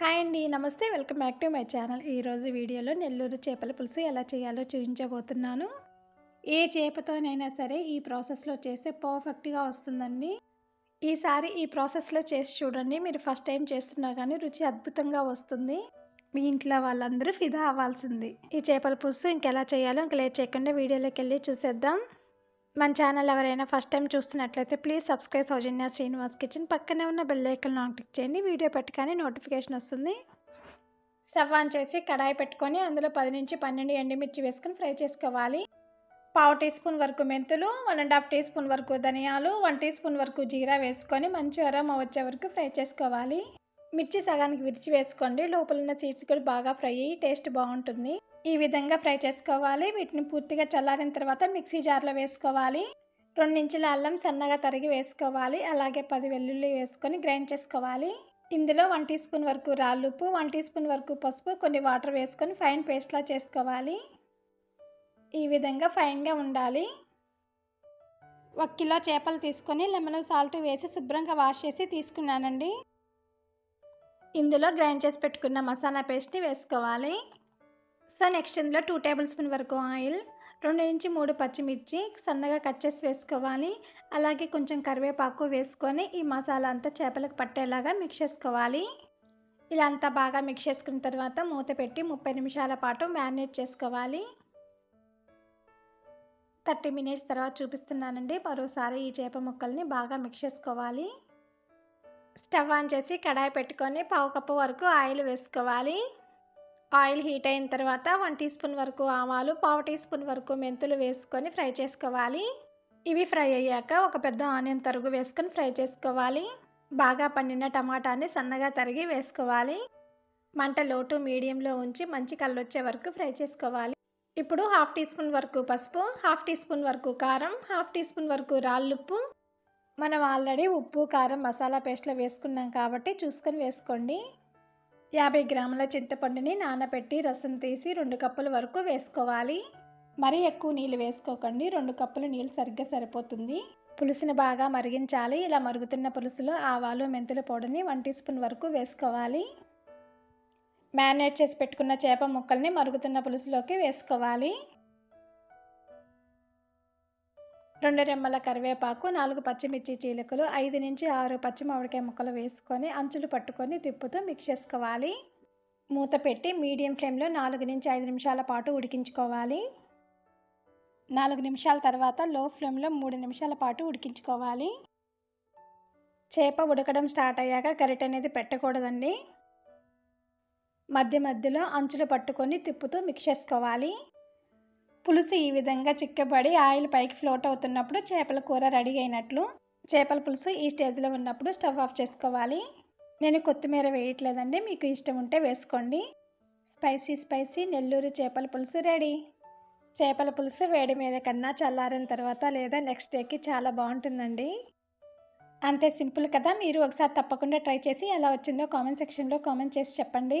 Hi అండి నమస్తే. Welcome back to my channel. ఈరోజు వీడియోలో నెల్లూరు చేపల పులుసు ఎలా చేయాలో చూపించబోతున్నాను. ఏ చేపతోనైనా సరే ఈ ప్రాసెస్లో చేస్తే పర్ఫెక్ట్గా వస్తుందండి. ఈసారి ఈ ప్రాసెస్లో చేసి చూడండి. మీరు ఫస్ట్ టైం చేస్తున్నా కానీ రుచి అద్భుతంగా వస్తుంది. మీ ఇంట్లో వాళ్ళందరూ ఫిదా అవ్వాల్సింది. ఈ చేపల పులుసు ఇంకెలా చేయాలో ఇంక లేట్ చేయకుండా వీడియోలోకి వెళ్ళి చూసేద్దాం. మన ఛానల్ ఎవరైనా ఫస్ట్ టైం చూస్తున్నట్లయితే please subscribe Soujanya Srinivas kitchen పక్కనే ఉన్న బెల్ ఐకన్ ఆన్ క్లిక్ చేయండి. వీడియో పెట్టగానే నోటిఫికేషన్ వస్తుంది. స్టవ్ ఆన్ చేసి కడాయి పెట్టుకొని అందులో పది నుంచి పన్నెండు ఎండుమిర్చి వేసుకొని ఫ్రై చేసుకోవాలి. పావు టీ స్పూన్ వరకు మెంతులు one and half teaspoon వరకు ధనియాలు వన్ టీ స్పూన్ వరకు జీరా వేసుకొని మంచి అరమ వచ్చే వరకు ఫ్రై చేసుకోవాలి. మిర్చి సగానికి విరిచి వేసుకోండి. లోపల ఉన్న సీడ్స్ కూడా బాగా ఫ్రై అయ్యి టేస్ట్ బాగుంటుంది. ఈ విధంగా ఫ్రై చేసుకోవాలి. వీటిని పూర్తిగా చల్లారిన తర్వాత మిక్సీ జార్లో వేసుకోవాలి. రెండు ఇంచుల అల్లం సన్నగా తరిగి వేసుకోవాలి. అలాగే పది వెల్లుల్లి వేసుకొని గ్రైండ్ చేసుకోవాలి. ఇందులో వన్ టీ స్పూన్ వరకు రాళ్ళుప్పు వన్ టీ స్పూన్ వరకు పసుపు కొన్ని వాటర్ వేసుకొని ఫైన్ పేస్ట్లా చేసుకోవాలి. ఈ విధంగా ఫైన్గా ఉండాలి. ఒక కిలో చేపలు తీసుకొని లెమన్ సాల్ట్ వేసి శుభ్రంగా వాష్ చేసి తీసుకున్నానండి. ఇందులో గ్రైండ్ చేసి పెట్టుకున్న మసాలా పేస్ట్ని వేసుకోవాలి. సో నెక్స్ట్ ఇందులో టూ టేబుల్ స్పూన్ వరకు ఆయిల్ రెండు నుంచి మూడు పచ్చిమిర్చి సన్నగా కట్ చేసి వేసుకోవాలి. అలాగే కొంచెం కరివేపాకు వేసుకొని ఈ మసాలా అంతా చేపలకు పట్టేలాగా మిక్స్ చేసుకోవాలి. ఇలా అంతా బాగా మిక్స్ చేసుకున్న తర్వాత మూత పెట్టి ముప్పై నిమిషాల పాటు మ్యారినేట్ చేసుకోవాలి. థర్టీ మినిట్స్ తర్వాత చూపిస్తున్నానండి. మరోసారి ఈ చేప ముక్కల్ని బాగా మిక్స్ చేసుకోవాలి. స్టవ్ ఆన్ చేసి కడాయి పెట్టుకొని పావు కప్పు వరకు ఆయిల్ వేసుకోవాలి. ఆయిల్ హీట్ అయిన తర్వాత వన్ టీ స్పూన్ వరకు ఆవాలు పావు టీ స్పూన్ వరకు మెంతులు వేసుకొని ఫ్రై చేసుకోవాలి. ఇవి ఫ్రై అయ్యాక ఒక పెద్ద ఆనియన్ తరుగు వేసుకొని ఫ్రై చేసుకోవాలి. బాగా పండిన టమాటాని సన్నగా తరిగి వేసుకోవాలి. మంట లోటు మీడియంలో ఉంచి మంచి కలర్ వచ్చే వరకు ఫ్రై చేసుకోవాలి. ఇప్పుడు హాఫ్ టీ స్పూన్ వరకు పసుపు హాఫ్ టీ స్పూన్ వరకు కారం హాఫ్ టీ స్పూన్ వరకు రాళ్ళుప్పు మనం ఆల్రెడీ ఉప్పు కారం మసాలా పేస్ట్లో వేసుకున్నాం కాబట్టి చూసుకొని వేసుకోండి. యాభై గ్రాముల చింతపండుని నానబెట్టి రసం తీసి రెండు కప్పుల వరకు వేసుకోవాలి. మరీ ఎక్కువ నీళ్ళు వేసుకోకండి. రెండు కప్పులు నీళ్ళు సరిగ్గా సరిపోతుంది. పులుసుని బాగా మరిగించాలి. ఇలా మరుగుతున్న పులుసులో ఆవాలు మెంతుల పొడిని వన్ టీ స్పూన్ వరకు వేసుకోవాలి. మ్యారినేట్ చేసి పెట్టుకున్న చేప ముక్కల్ని మరుగుతున్న పులుసులోకి వేసుకోవాలి. రెండు రెమ్మల కరివేపాకు నాలుగు పచ్చిమిర్చి చీలకలు ఐదు నుంచి ఆరు పచ్చి మామిడికాయ ముక్కలు వేసుకొని అంచులు పట్టుకొని తిప్పుతూ మిక్స్ చేసుకోవాలి. మూత పెట్టి మీడియం ఫ్లేమ్లో నాలుగు నుంచి ఐదు నిమిషాల పాటు ఉడికించుకోవాలి. నాలుగు నిమిషాల తర్వాత లో ఫ్లేమ్లో మూడు నిమిషాల పాటు ఉడికించుకోవాలి. చేప ఉడకడం స్టార్ట్ అయ్యాక గరిట అనేది పెట్టకూడదండి. మధ్య మధ్యలో అంచులు పట్టుకొని తిప్పుతూ మిక్స్ చేసుకోవాలి. పులుసు ఈ విధంగా చిక్కబడి ఆయిల్ పైకి ఫ్లోట్ అవుతున్నప్పుడు చేపల కూర రెడీ అయినట్లు. చేపల పులుసు ఈ స్టేజ్లో ఉన్నప్పుడు స్టవ్ ఆఫ్ చేసుకోవాలి. నేను కొత్తిమీర వేయట్లేదండి మీకు ఇష్టం ఉంటే వేసుకోండి. స్పైసీ స్పైసీ నెల్లూరు చేపల పులుసు రెడీ. చేపల పులుసు వేడి మీద కన్నా చల్లారిన తర్వాత లేదా నెక్స్ట్ డేకి చాలా బాగుంటుందండి. అంతే సింపుల్ కదా మీరు ఒకసారి తప్పకుండా ట్రై చేసి ఎలా వచ్చిందో కామెంట్ సెక్షన్లో కామెంట్ చేసి చెప్పండి.